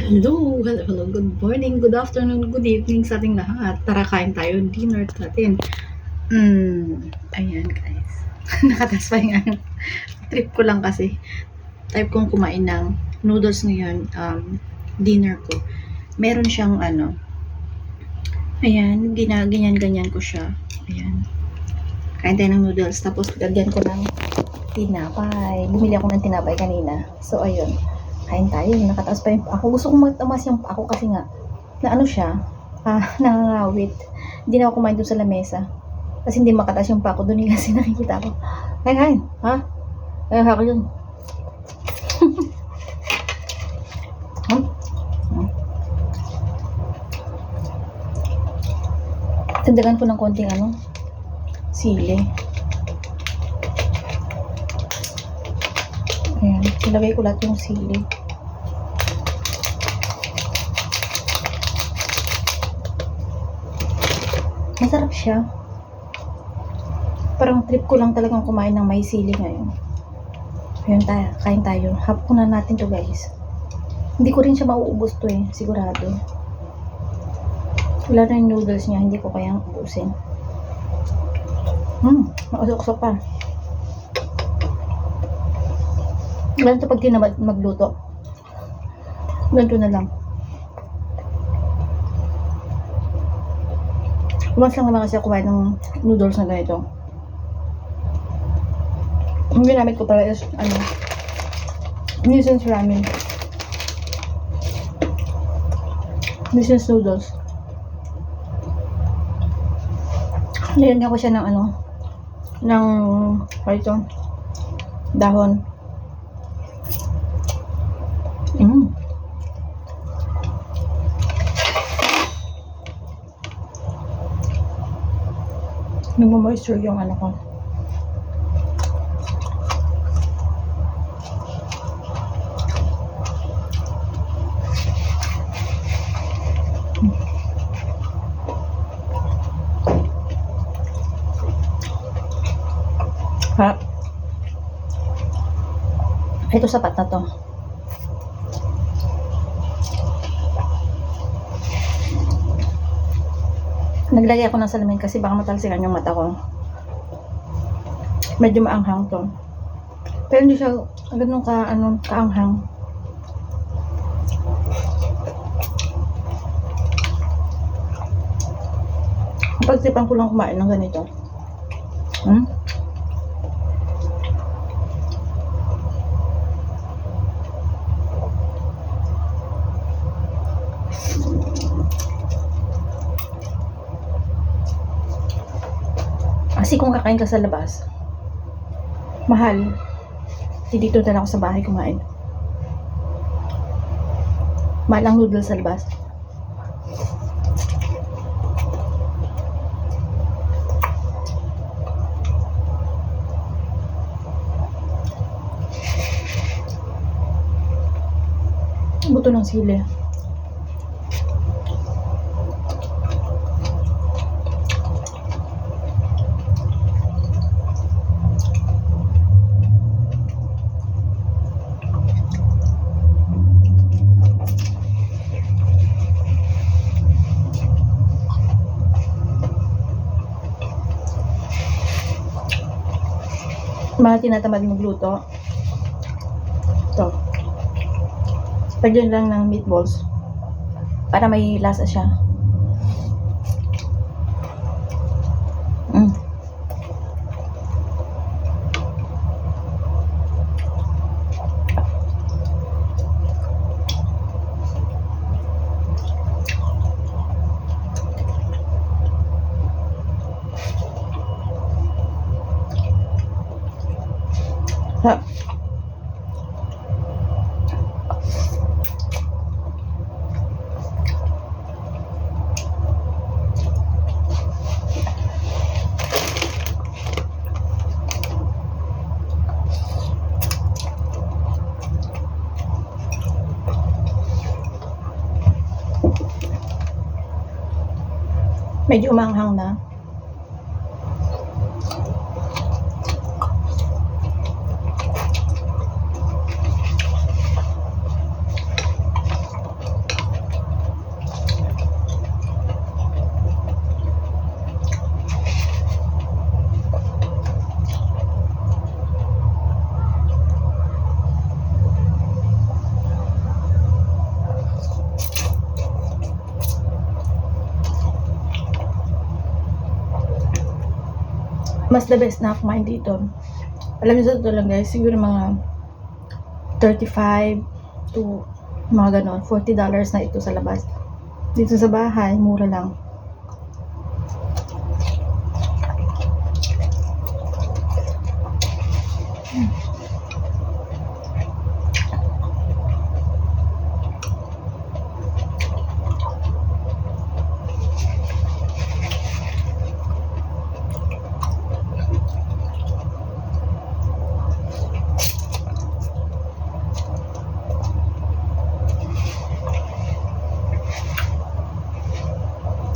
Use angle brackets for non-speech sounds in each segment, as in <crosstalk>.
Hello, hello, hello, good morning, good afternoon, good evening sa ating lahat. Tara, kain tayo, dinner natin. Hmm, ayan guys. <laughs> Nakatas pa yung ano. Trip ko lang kasi. Type kong kumain ng noodles ngayon, um, dinner ko. Meron siyang ano, ayan, gina, ganyan-ganyan ko siya. Ayan. Kain tayo ng noodles, tapos lagyan ko ng tinapay. Bumili ako ng tinapay kanina. So, ayun kain tayo. Nakataas pa yung ako. Gusto kong matamas yung ako kasi nga, na ano siya, ah, <laughs> nangangawit. Hindi na ako kumain doon sa lamesa. Kasi hindi makataas yung pako doon eh, kasi <laughs> nakikita ko. Kain, kain. Ha? Kain ako yun. <laughs> Hmm? Tandagan ko ng konting ano, sili. Ayan, nilagay ko lahat yung sili. Masarap siya. Parang trip ko lang talagang kumain ng may sili ngayon. Ayun tayo, kain tayo. Hapunan natin to guys. Hindi ko rin siya mauubos to eh, sigurado. Wala na yung noodles niya, hindi ko kayang ubusin. Hmm, mausok-usok pa. Ganito pag tinamad magluto. Ganito na lang. Kumas lang naman kasi ako kumain ng noodles na ganito. Ang ginamit ko pala is, ano, nuisance ramen. Nuisance noodles. Nilagyan ko siya ng ano, ng, ano ito, dahon. Mm. Nagmo-moisture yung ano ko. Ha? Ito sapat na to. Naglagay ako ng salamin kasi baka matalsikan yung mata ko. Medyo maanghang to. Pero hindi siya ganun ka, ano, kaanghang. Pagtipan ko lang kumain ng ganito. Hmm? Kasi kung kakain ka sa labas, mahal. Dito na lang ako sa bahay kumain. Mahal ang noodles sa labas. Buto ng sili. Mga tinatamad magluto. Ito. Lagyan lang ng meatballs. Para may lasa siya. Ha. Medyo umanghang na. Mas the best na kumain dito. Alam niyo sa totoo lang guys, siguro mga 35 to mga ganon, 40 dollars na ito sa labas. Dito sa bahay, mura lang.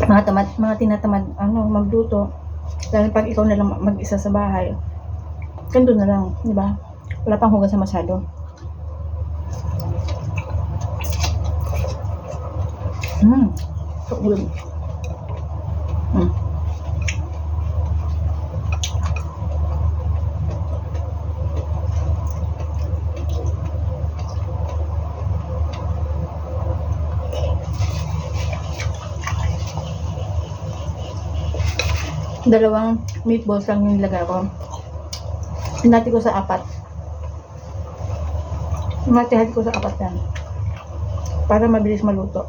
Mga tamad, mga tinatamad ano magluto. Lalo pag ikaw na lang mag-isa sa bahay ganito na lang di ba? Wala pang hugas sa masyado. Mm so dalawang meatballs lang yung nilagay ko. Hinati ko sa apat. Hinati ko sa apat yan. Para mabilis maluto.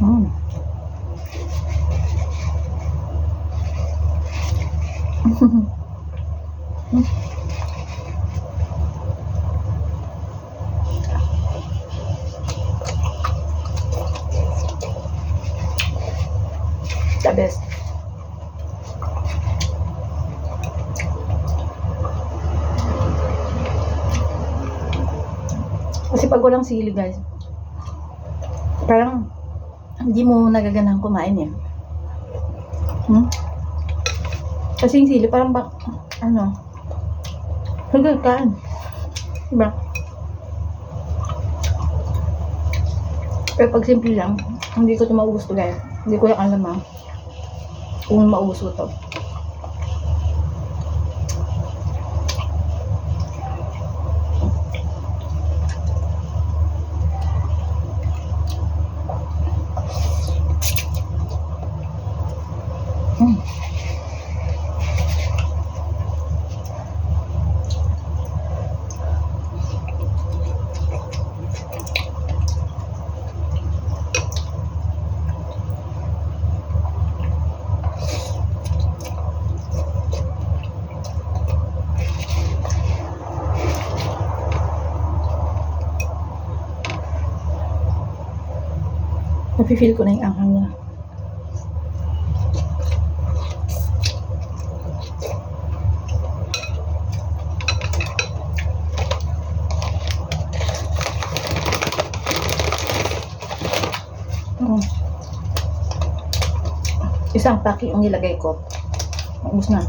Mm. The best. Kasi pag walang sili guys, parang hindi mo nagaganahan kumain eh. Hmm? Kasi yung sili parang ba, ano, hanggang kaan. Diba? Pero pag simple lang, hindi ko ito maubos to guys. Hindi ko lang alam ah. Kung maubos ko to. Nafe-feel ko na yung anghang niya. Mm. Isang paki ang nilagay ko. Ubus na.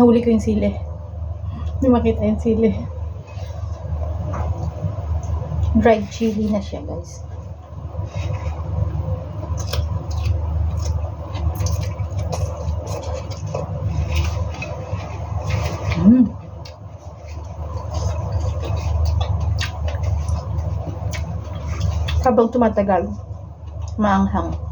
Nahuli ko yung sili. Hindi makita yung sili. Dried chili na siya, guys. Mm. Habang tumatagal, maanghang.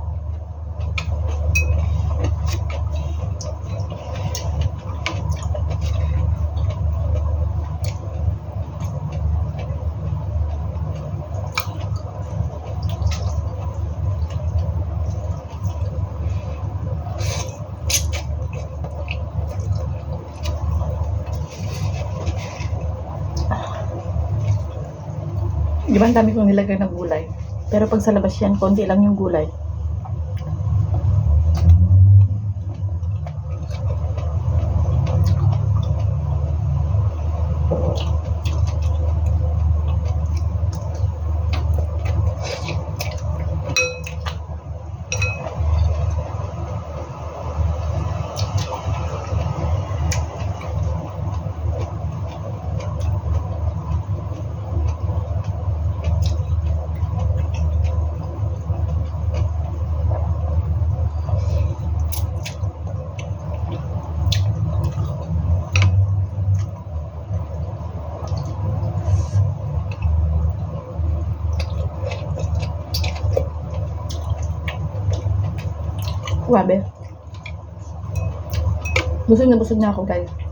Di ba ang dami kong nilagay na gulay? Pero pag sa labas yan, konti lang yung gulay. Grabe. Busog na busog na ako, guys.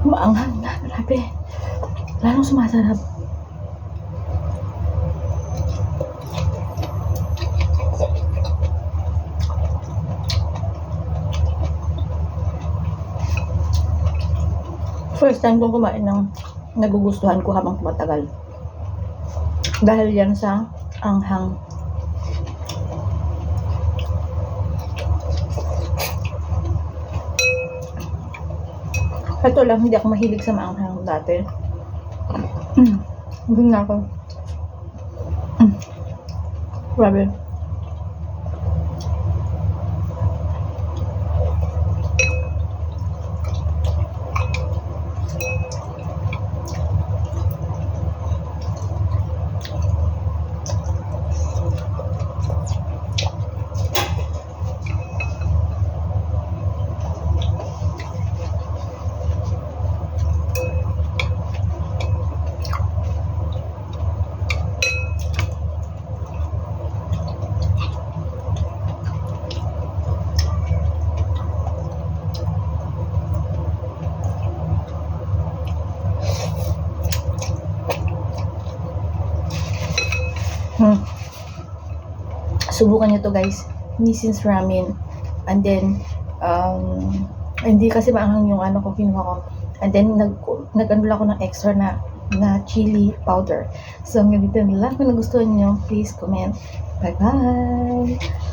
Maanghang na. Grabe. Lalong sumasarap. First time kong kumain ng nagugustuhan ko habang tumatagal. Dahil yan sa anghang. Ito lang, hindi ako mahilig sa maanghang dati. Mm. Hindi na ako. Mm. Grabe. Subukan nyo to guys. Nissin's ramen. And then, um, hindi kasi maanghang yung ano ko kinuha ko. And then, nag, nag ano lang ako ng extra na na chili powder. So, hanggang dito na lang. Kung nagustuhan nyo, please comment. Bye-bye!